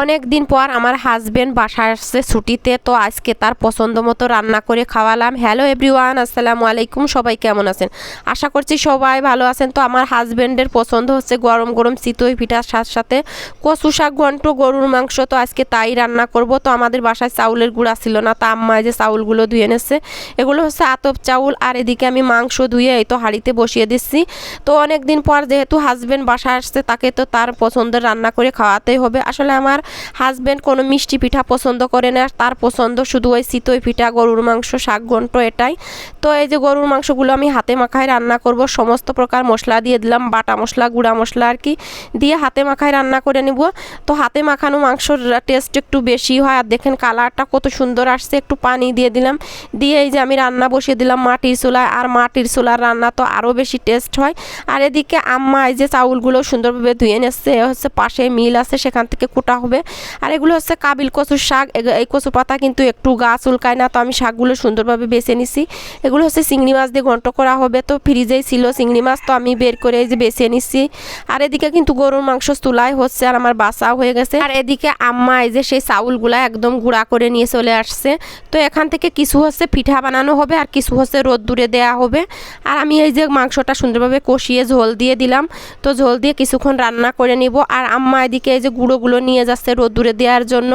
অনেক দিন পর আমার হাজবেন্ড বাসায় আসছে ছুটিতে, তো আজকে তার পছন্দ মতো রান্না করে খাওয়ালাম। হ্যালো এভরিওয়ান আসসালামু আলাইকুম, সবাই কেমন আছেন? আশা করছি সবাই ভালো আছেন। তো আমার হাজবেন্ডের পছন্দ হচ্ছে গরম গরম চিতই পিঠার সাথে সাথে কচু শাক, ঘন্ট, গরুর মাংস। তো আজকে তাই রান্না করব। তো আমাদের বাসায় চাউলের গুঁড়া ছিল না, তা আম্মা যে চাউলগুলো ধুয়ে এনেছে এগুলো হচ্ছে আতপ চাউল, আর এদিকে আমি মাংস ধুয়ে এই তো হাঁড়িতে বসিয়ে দিচ্ছি। তো অনেক দিন পর যেহেতু হাজবেন্ড বাসায় আসছে, তাকে তো তার পছন্দের রান্না করে খাওয়াতেই হবে। আসলে আমার হাজবেন্ড কোনো মিষ্টি পিঠা পছন্দ করে না, তার পছন্দ শুধু ওই চিতই পিঠা, গরুর মাংস, শাক, ঘন্ট এটাই। তো এই যে গরুর মাংসগুলো আমি হাতে মাখায় রান্না করব, সমস্ত প্রকার মশলা দিয়ে দিলাম, বাটা মশলা, গুঁড়া মশলা আর কি, দিয়ে হাতে মাখায় রান্না করে নিব। তো হাতে মাখানো মাংসর টেস্ট একটু বেশি হয়, আর দেখেন কালারটা কত সুন্দর আসছে, একটু পানি দিয়ে দিলাম। দিয়ে এই যে আমি রান্না বসিয়ে দিলাম মাটির চুলায়, আর মাটির চুলার রান্না তো আরও বেশি টেস্ট হয়। আর এদিকে আম্মা এই যে চাউলগুলো সুন্দরভাবে ধুয়ে নিচ্ছে হচ্ছে পাশে মিল আছে, সেখান থেকে কোটা হবে আর এগুলো হচ্ছে কাবিল কচুর শাক। এই কচু পাতা কিন্তু একটু গাছ উল্কায় না, তো আমি শাকগুলো সুন্দরভাবে বেছে নিছি। এগুলো হচ্ছে চিংড়ি মাছ দিয়ে ঘন্ট করা হবে, তো ফ্রিজেই ছিল চিংড়ি মাছ, তো আমি বের করে এই যে বেছে নিচ্ছি আর এদিকে কিন্তু গরুর মাংস চুলাই হচ্ছে, আর আমার বাসাও হয়ে গেছে। আর এদিকে আম্মা এই যে সেই চাউলগুলা একদম গুঁড়া করে নিয়ে চলে আসছে। তো এখান থেকে কিছু হচ্ছে পিঠা বানানো হবে, আর কিছু হচ্ছে রোদ্দুরে দেয়া হবে। আর আমি এই যে মাংসটা সুন্দরভাবে কষিয়ে ঝোল দিয়ে দিলাম। তো ঝোল দিয়ে কিছুক্ষণ রান্না করে নিব। আর আম্মা এদিকে এই যে গুঁড়োগুলো নিয়ে যাচ্ছে রোদ্দুরে দেওয়ার জন্য।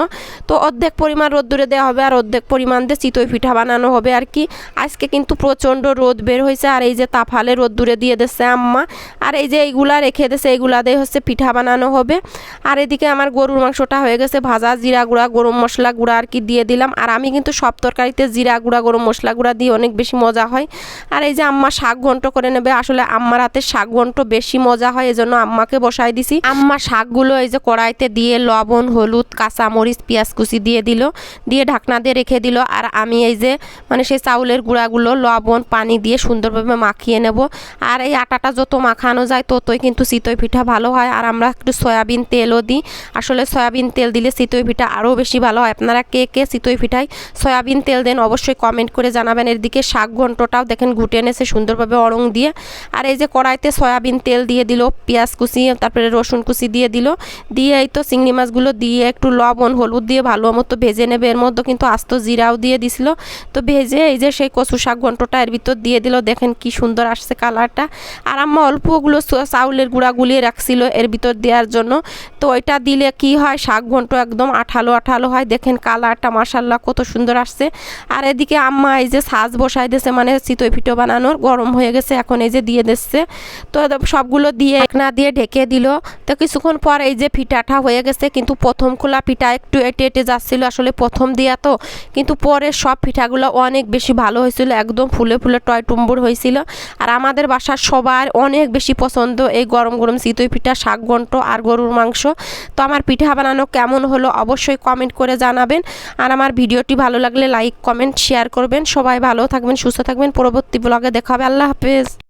তো অর্ধেক পরিমাণ রোদ্দুরে দেওয়া হবে আর অর্ধেক পরিমাণ দিয়ে চিতই পিঠা বানানো হবে আর কি। আজকে কিন্তু প্রচণ্ড রোদ বের হয়েছে আর এই যে তাফালে রোদ্দুরে দিয়ে দিচ্ছে আম্মা। আর এই যে এইগুলা রেখে দিচ্ছে এইগুলা দিয়ে হচ্ছে পিঠা বানানো হবে। আর এদিকে আমার গরুর মাংসটা হয়ে গেছে ভাজা, জিরা গুঁড়া, গরম মশলা গুঁড়া আর কি দিয়ে দিলাম। আর আমি কিন্তু সব তরকারিতে জিরা গুঁড়া, গরম মশলা গুঁড়া দিয়ে অনেক বেশি মজা হয়। আর এই যে আম্মা শাক ঘন্ট করে নেবে, আসলে আম্মার হাতে শাক ঘন্ট বেশি মজা হয়, এজন্য আম্মাকে বসাই দিছি। আম্মা শাকগুলো এই যে কড়াইতে দিয়ে লবণ, হলুদ কাঁচা মরিচ পেঁয়াজ কুচি দিয়ে দিল। দিয়ে ঢাকনা দিয়ে রেখে দিল। আর আমি এই যে মানে সেই চাউলের গুঁড়াগুলো, লবণ, পানি দিয়ে সুন্দরভাবে মাখিয়ে নেব। আর এই আটাটা যত মাখানো যায়, ততই কিন্তু চিতই পিঠা ভালো হয়। আর আমরা একটু সয়াবিন তেলও দিই। আসলে সয়াবিন তেল দিলে চিতই পিঠা আরও বেশি ভালো হয়। আপনারা কে কে চিতই পিঠায় সয়াবিন তেল দেন, অবশ্যই কমেন্ট করে জানাবেন। এর দিকে শাক ঘন্টটাও দেখেন ঘুটে এনেছে সুন্দরভাবে অরং দিয়ে। আর এই যে কড়াইতে সয়াবিন তেল দিয়ে দিল, পেঁয়াজ কুচি, তারপরে রসুন কুচি দিয়ে দিল। দিয়ে এই তো চিংড়ি মাছগুলো দিয়ে একটু লবণ, হলুদ দিয়ে ভালো মতো ভেজে নেবে। এর মধ্যে কিন্তু আস্ত জিরাও দিয়ে দিছিল। তো ভেজে এই যে সেই কচু শাক ঘন্টটা এর ভিতর দিয়ে দিল। দেখেন কি সুন্দর আসছে কালারটা। আর আম্মা অল্পগুলো চাউলের গুঁড়া গুলিয়ে রাখছিল এর ভিতর দেওয়ার জন্য। তো ওইটা দিলে কি হয়? শাক ঘন্ট একদম আঠালো আঠালো হয়। দেখেন কালারটা মাসাল্লাহ কত সুন্দর আসছে। আর এদিকে আম্মা এই যে সাজ বসাই দিয়েছে মানে চিতই ফিটো বানানোর। গরম হয়ে গেছে, এখন এই যে দিয়ে দিচ্ছে। তো সবগুলো দিয়ে এক না দিয়ে ঢেকে দিল। তো কিছুক্ষণ পর এই যে পিঠাটা হয়ে গেছে কিন্তু প্রথম খোলা পিঠা একটু এটে এটে যাচ্ছিল আসলে প্রথম দিয়া তো। কিন্তু পরে সব পিঠাগুলো অনেক বেশি ভালো হয়েছিল, একদম ফুলে ফুলে টয় টুম্বুর হয়েছিল। আর আমাদের বাসার সবার অনেক বেশি পছন্দ এই গরম গরম চিতই পিঠা, শাক ঘন্ট আর গরুর মাংস। তো আমার পিঠা বানানো কেমন হলো অবশ্যই কমেন্ট করে জানাবেন। আর আমার ভিডিওটি ভালো লাগলে লাইক কমেন্ট শেয়ার করবেন। সবাই ভালো থাকবেন, সুস্থ থাকবেন। পরবর্তী ব্লগে দেখা হবে। আল্লাহ হাফেজ।